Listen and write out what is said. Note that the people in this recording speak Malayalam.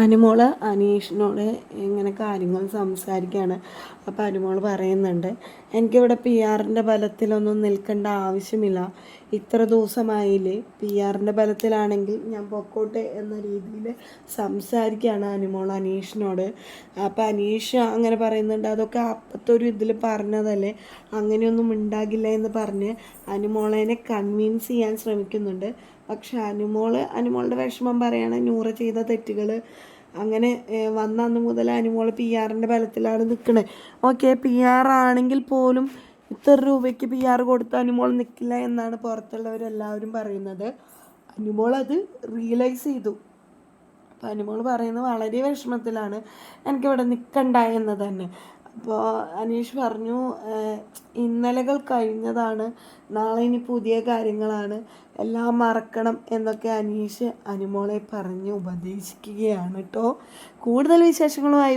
അനുമോൾ അനീഷിനോട് ഇങ്ങനെ കാര്യങ്ങൾ സംസാരിക്കുകയാണ് അപ്പോൾ അനുമോൾ പറയുന്നുണ്ട് എനിക്കിവിടെ പി ആറിന്റെ ബലത്തിലൊന്നും നിൽക്കേണ്ട ആവശ്യമില്ല. ഇത്ര ദിവസമായില്ലേ പി ആറിന്റെ ബലത്തിലാണെങ്കിൽ ഞാൻ പൊക്കോട്ടെ എന്ന രീതിയിൽ സംസാരിക്കുകയാണ് അനുമോൾ അനീഷിനോട്. അപ്പോൾ അനീഷ് അങ്ങനെ പറയുന്നുണ്ട് അതൊക്കെ അപ്പത്തെ ഒരു ഇതിൽ പറഞ്ഞതല്ലേ? അങ്ങനെയൊന്നും ഉണ്ടാകില്ല എന്ന് പറഞ്ഞ് അനുമോളേനെ കൺവിൻസ് ചെയ്യാൻ ശ്രമിക്കുന്നുണ്ട്. പക്ഷെ അനുമോൾ അനുമോളുടെ വിഷമം പറയാണ് നൂറ് ചെയ്ത തെറ്റുകൾ അങ്ങനെ വന്ന അന്ന് മുതൽ അനുമോൾ പി ആറിന്റെ ബലത്തിലാണ് നിൽക്കുന്നത് ഓക്കെ പി ആർ ആണെങ്കിൽ പോലും ഇത്ര രൂപയ്ക്ക് പി ആർ കൊടുത്ത് അനുമോൾ നിൽക്കില്ല എന്നാണ് പുറത്തുള്ളവരെല്ലാവരും പറയുന്നത്. അനുമോൾ അത് റിയലൈസ് ചെയ്തു. അപ്പോൾ അനുമോൾ പറയുന്നത് വളരെ വിഷമത്തിലാണ്. എനിക്കിവിടെ നിൽക്കണ്ട എന്ന് തന്നെ. അപ്പോൾ അനീഷ് പറഞ്ഞു ഇന്നലകൾ കഴിഞ്ഞതാണ് നാളെ ഇനി പുതിയ കാര്യങ്ങളാണ്. എല്ലാം മറക്കണം എന്നൊക്കെ അനീഷ് അനുമോളെ പറഞ്ഞ് ഉപദേശിക്കുകയാണ് കേട്ടോ കൂടുതൽ വിശേഷങ്ങളുമായി